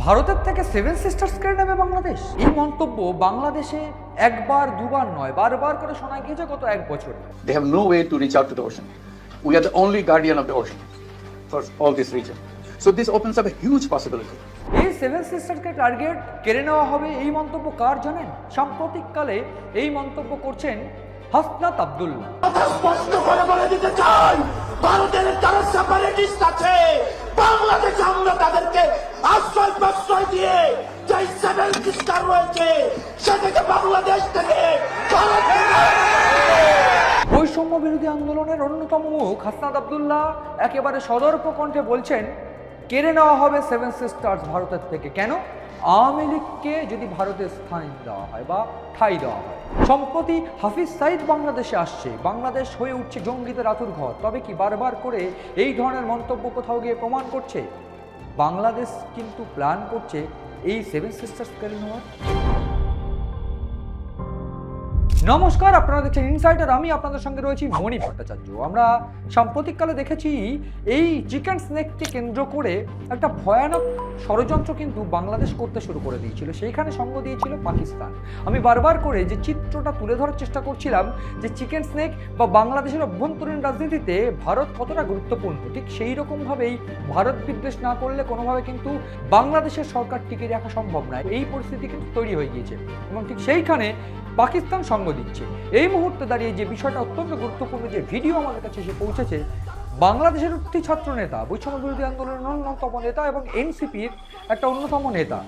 ভারতের থেকে seven sisters কেড়ে নেবে বাংলাদেশ এই মন্তব্য বাংলাদেশে একবার দুবার নয় বারবার করে শোনা গিয়েছে গত এক বছর They have no way to reach out to the ocean. We are the only guardian of the ocean for all this region. So this opens up a huge possibility. এই সেভেন সিস্টারকে টার্গেট কেড়ে নেওয়া হবে এই মন্তব্য কার জানেন সাম্প্রতিককালে এই মন্তব্য করছেন হাসনাত আব্দুল্লাহ স্পষ্ট করে বলে দিতে চাই ভারতের যারা সেপারেটিস্ট আছে, বাংলাদেশে আমরা তাদেরকে আশ্রয় প্রশ্রয় দিয়ে যে সেভেন সিস্টার রয়েছে সেটাকে বাংলাদেশ থেকে বৈষম্য বিরোধী আন্দোলনের অন্যতম মুখ হাসনাদ আবদুল্লাহ একেবারে সদর্প কণ্ঠে বলছেন কেড়ে নেওয়া হবে সেভেন সিস্টার্স ভারতের থেকে। কেন? আওয়ামী লীগকে যদি ভারতের স্থান দেওয়া হয় বা ঠাই দেওয়া হয়, সম্প্রতি হাফিজ সাইদ বাংলাদেশে আসছে। বাংলাদেশ হয়ে উঠছে জঙ্গিদের আতুর ঘর। তবে কি বারবার করে এই ধরনের মন্তব্য কোথাও গিয়ে প্রমাণ করছে? বাংলাদেশ কিন্তু প্ল্যান করছে এই সেভেন সিস্টার্স কেড়ে নেওয়ার। নমস্কার, আপনারা দেখছেন ইনসাইডার আমি আপনাদের সঙ্গে রয়েছি মণি ভট্টাচার্য। আমরা সাম্প্রতিককালে দেখেছি এই চিকেন স্নেককে কেন্দ্র করে একটা ভয়ানক ষড়যন্ত্র কিন্তু বাংলাদেশ করতে শুরু করে দিয়েছিল। সেইখানে সঙ্গ দিয়েছিল পাকিস্তান। আমি বারবার করে যে চিত্রটা তুলে ধরার চেষ্টা করছিলাম যে চিকেন স্নেক বা বাংলাদেশের অভ্যন্তরীণ রাজনীতিতে ভারত কতটা গুরুত্বপূর্ণ, ঠিক সেই রকমভাবেই ভারত বিদ্বেষ না করলে কোনোভাবে কিন্তু বাংলাদেশের সরকার টিকে রাখা সম্ভব নয়। এই পরিস্থিতি কিন্তু তৈরি হয়ে গিয়েছে। এবং ঠিক সেইখানে পাকিস্তান সঙ্গ দিচ্ছে। এই মুহূর্তে দাঁড়িয়ে যে বিষয়টা অত্যন্ত গুরুত্বপূর্ণ যে ভিডিও আমাদের কাছে এসে পৌঁছেছে, বাংলাদেশের একটি ছাত্র নেতা বৈষম্য বিরোধী আন্দোলনের অন্যতম নেতা এবং এনসিপির একটা অন্যতম নেতা,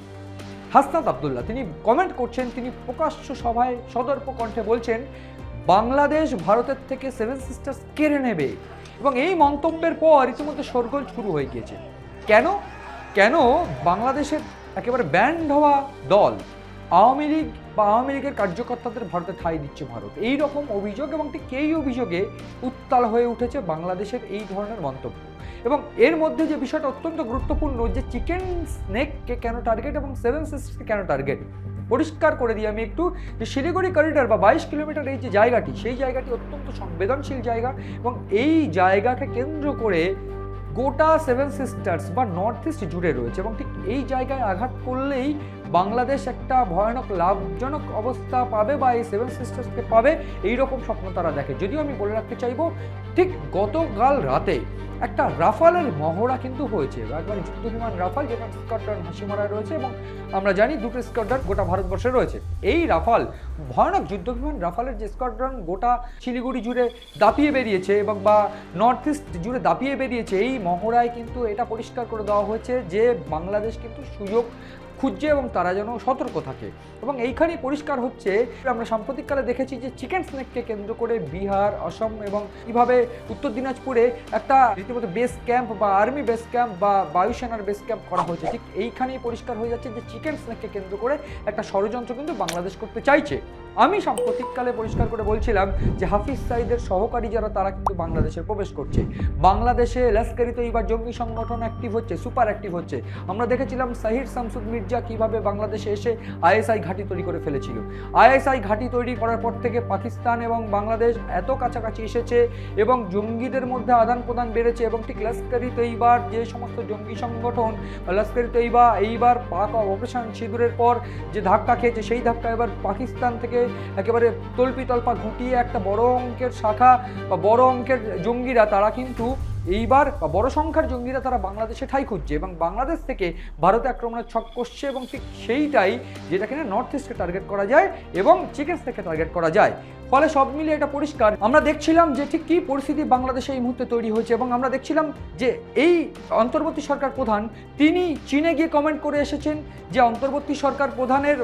হাসনাত আবদুল্লাহ। তিনি কমেন্ট করছেন, তিনি প্রকাশ্য সভায় সদর্প কণ্ঠে বলছেন, বাংলাদেশ ভারতের থেকে সেভেন সিস্টার্স কেড়ে নেবে। এবং এই মন্তব্যের পর ইতিমধ্যে শোরগোল শুরু হয়ে গিয়েছে। কেন? কেন? বাংলাদেশের একেবারে ব্যান্ড হওয়া দল, আওয়ামী লীগ বা আওয়ামী লীগের কার্যকর্তাদের ভারতে ঠাঁই দিচ্ছে ভারত। এই রকম অভিযোগ এবং ঠিক এই অভিযোগে উত্তাল হয়ে উঠেছে বাংলাদেশের এই ধরনের মন্তব্য। এবং এর মধ্যে যে বিষয়টা অত্যন্ত গুরুত্বপূর্ণ যে চিকেন স্নেককে কেন টার্গেট এবং সেভেন সিস্টারকে কেন টার্গেট, পরিষ্কার করে দিই আমি একটু। যে শিলিগুড়ি করিডর বা বাইশ কিলোমিটার এই যে জায়গাটি, সেই জায়গাটি অত্যন্ত সংবেদনশীল জায়গা এবং এই জায়গাকে কেন্দ্র করে গোটা সেভেন সিস্টার্স বা নর্থ ইস্ট জুড়ে রয়েছে এবং ঠিক এই জায়গায় আঘাত করলেই বাংলাদেশ একটা ভয়ানক লাভজনক অবস্থা পাবে বা এই সেভেন সিস্টার্সকে পাবে এই রকম স্বপ্ন তারা দেখে। যদিও আমি বলে রাখতে চাইব, ঠিক গতকাল রাতে একটা রাফালের মহড়া কিন্তু হয়েছে। একবার যুদ্ধ বিমান রাফাল যেটা স্কটল্যান্ড হাসিমারায় রয়েছে এবং আমরা জানি দুটো স্কোয়াড্রন গোটা ভারতবর্ষে রয়েছে। এই রাফাল ভয়ানক যুদ্ধ বিমান রাফালের যে স্কোয়াড্রন গোটা শিলিগুড়ি জুড়ে দাপিয়ে বেরিয়েছে এবং বা নর্থ ইস্ট জুড়ে দাপিয়ে বেরিয়েছে, এই মহড়ায় কিন্তু এটা পরিষ্কার করে দেওয়া হয়েছে যে বাংলাদেশ কিন্তু সুযোগ খুঁজছে এবং তারা যেন সতর্ক থাকে। এবং এইখানেই পরিষ্কার হচ্ছে, আমরা সাম্প্রতিককালে দেখেছি যে চিকেন স্নেককে কেন্দ্র করে বিহার, অসম এবং কীভাবে উত্তর দিনাজপুরে একটা রীতিমতো বেস ক্যাম্প বা আর্মি বেস ক্যাম্প বা বায়ুসেনার বেস ক্যাম্প করা হয়েছে। ঠিক এইখানেই পরিষ্কার হয়ে যাচ্ছে যে চিকেন স্নেককে কেন্দ্র করে একটা ষড়যন্ত্র কিন্তু বাংলাদেশ করতে চাইছে। আমি সাম্প্রতিককালে পরিষ্কার করে বলছিলাম যে হাফিজ সাইদের সহকারী যারা, তারা কিন্তু বাংলাদেশে প্রবেশ করছে। বাংলাদেশে লস্করি তৈবার জঙ্গি সংগঠন অ্যাক্টিভ হচ্ছে সুপার অ্যাক্টিভ হচ্ছে। আমরা দেখেছিলাম সাহির শামসুদ মির্জা কীভাবে বাংলাদেশে এসে আইএসআই ঘাঁটি তৈরি করে ফেলেছিল? আইএসআই ঘাঁটি তৈরি করার পর থেকে পাকিস্তান এবং বাংলাদেশ এত কাছাকাছি এসেছে এবং জঙ্গিদের মধ্যে আদান প্রদান বেড়েছে এবং ঠিক লস্করি তৈবার যে সমস্ত জঙ্গি সংগঠন লস্করি তৈবা এইবার পাক অপারেশন সিঁদুরের পর যে ধাক্কা খেয়েছে, সেই ধাক্কা এবার পাকিস্তান থেকে একেবারে তল্পি তল্পা ঘুটিয়ে একটা বড় অঙ্কের শাখা বা বড় অঙ্কের জঙ্গিরা, তারা কিন্তু এইবার বড় সংখ্যার জঙ্গিরা তারা বাংলাদেশে ঠাই খুঁজছে এবং বাংলাদেশ থেকে ভারতে আক্রমণের ছক করছে এবং ঠিক সেইটাই যেটা কিনা নর্থ ইস্টকে টার্গেট করা যায় এবং চিকেন্স থেকে টার্গেট করা যায়। ফলে সব মিলিয়ে এটা পরিষ্কার। আমরা দেখছিলাম যে ঠিক কী পরিস্থিতি বাংলাদেশে এই মুহূর্তে তৈরি হয়েছে এবং আমরা দেখছিলাম যে এই অন্তর্বর্তী সরকার প্রধান, তিনি চীনে গিয়ে কমেন্ট করে এসেছেন যে অন্তর্বর্তী সরকার প্রধানের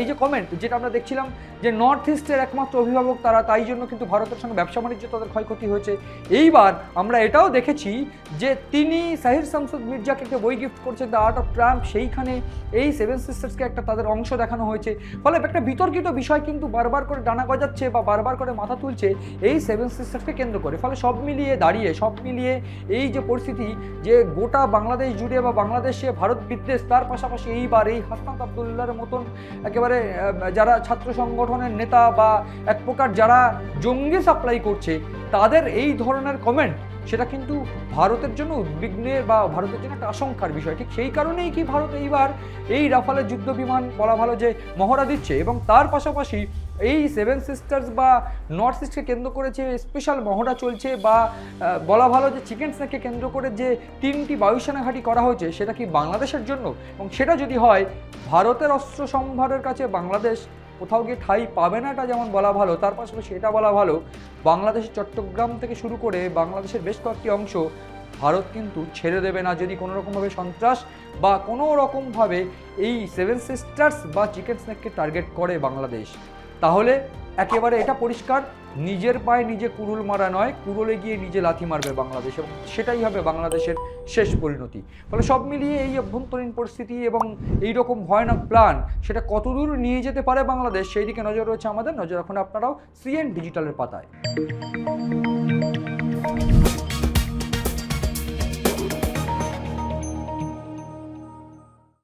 এই যে কমেন্ট যেটা আমরা দেখছিলাম যে নর্থ ইস্টের একমাত্র অভিভাবক তারা, তাই জন্য কিন্তু ভারতের সঙ্গে ব্যবসা বাণিজ্য তাদের ক্ষয়ক্ষতি হয়েছে। এইবার আমরা এটাও দেখেছি যে তিনি সাহির শামসুদ মির্জাকে একটা বই গিফট করছেন দ্য আর্ট অফ ট্রাম্প সেইখানে এই সেভেন সিস্টার্সকে একটা তাদের অংশ দেখানো হয়েছে। ফলে একটা বিতর্কিত বিষয় কিন্তু বারবার করে ডানা গজাচ্ছে বা বারবার করে মাথা তুলছে এই সেভেন সিস্টার্সকে কেন্দ্র করে। ফলে সব মিলিয়ে দাঁড়িয়ে, সব মিলিয়ে এই যে পরিস্থিতি যে গোটা বাংলাদেশ জুড়ে বা বাংলাদেশে ভারত বিদ্বেষ, তার পাশাপাশি এইবার এই হাসনাত আবদুল্লার মতন একেবারে যারা ছাত্র সংগঠনের নেতা বা এক প্রকার যারা জঙ্গি সাপ্লাই করছে তাদের এই ধরনের কমেন্ট সেটা কিন্তু ভারতের জন্য উদ্বিগ্নের বা ভারতের জন্য একটা আশঙ্কার বিষয়। ঠিক সেই কারণেই কি ভারত এইবার এই রাফালের যুদ্ধ বিমান বলা ভালো যে মহড়া দিচ্ছে এবং তার পাশাপাশি এই সেভেন সিস্টার্স বা নর্থ ইস্টকে কেন্দ্র করে যে স্পেশাল মহড়া চলছে বা বলা ভালো যে চিকেন স্ন্যাককে কেন্দ্র করে যে তিনটি বায়ুসেনা ঘাঁটি করা হয়েছে, সেটা কি বাংলাদেশের জন্য? এবং সেটা যদি হয়, ভারতের অস্ত্র সম্ভারের কাছে বাংলাদেশ কোথাও গিয়ে ঠাই পাবে না এটা যেমন বলা ভালো, তার পাশাপাশি সেটা বলা ভালো বাংলাদেশের চট্টগ্রাম থেকে শুরু করে বাংলাদেশের বেশ কয়েকটি অংশ ভারত কিন্তু ছেড়ে দেবে না। যদি কোনো রকমভাবে সন্ত্রাস বা কোনো রকমভাবে এই সেভেন সিস্টার্স বা চিকেন স্ন্যাককে টার্গেট করে বাংলাদেশ। তাহলে একেবারে এটা পরিষ্কার, নিজের পায়ে নিজে কুরুল মারা নয় কুরুলে গিয়ে নিজে লাথি মারবে বাংলাদেশ এবং সেটাই হবে বাংলাদেশের শেষ পরিণতি। ফলে সব মিলিয়ে এই অভ্যন্তরীণ পরিস্থিতি এবং এই রকম ভয়ানক প্ল্যান সেটা কতদূর নিয়ে যেতে পারে বাংলাদেশ, সেই দিকে নজর রয়েছে আমাদের। নজর রাখুন আপনারাও সিএন ডিজিটালের পাতায়।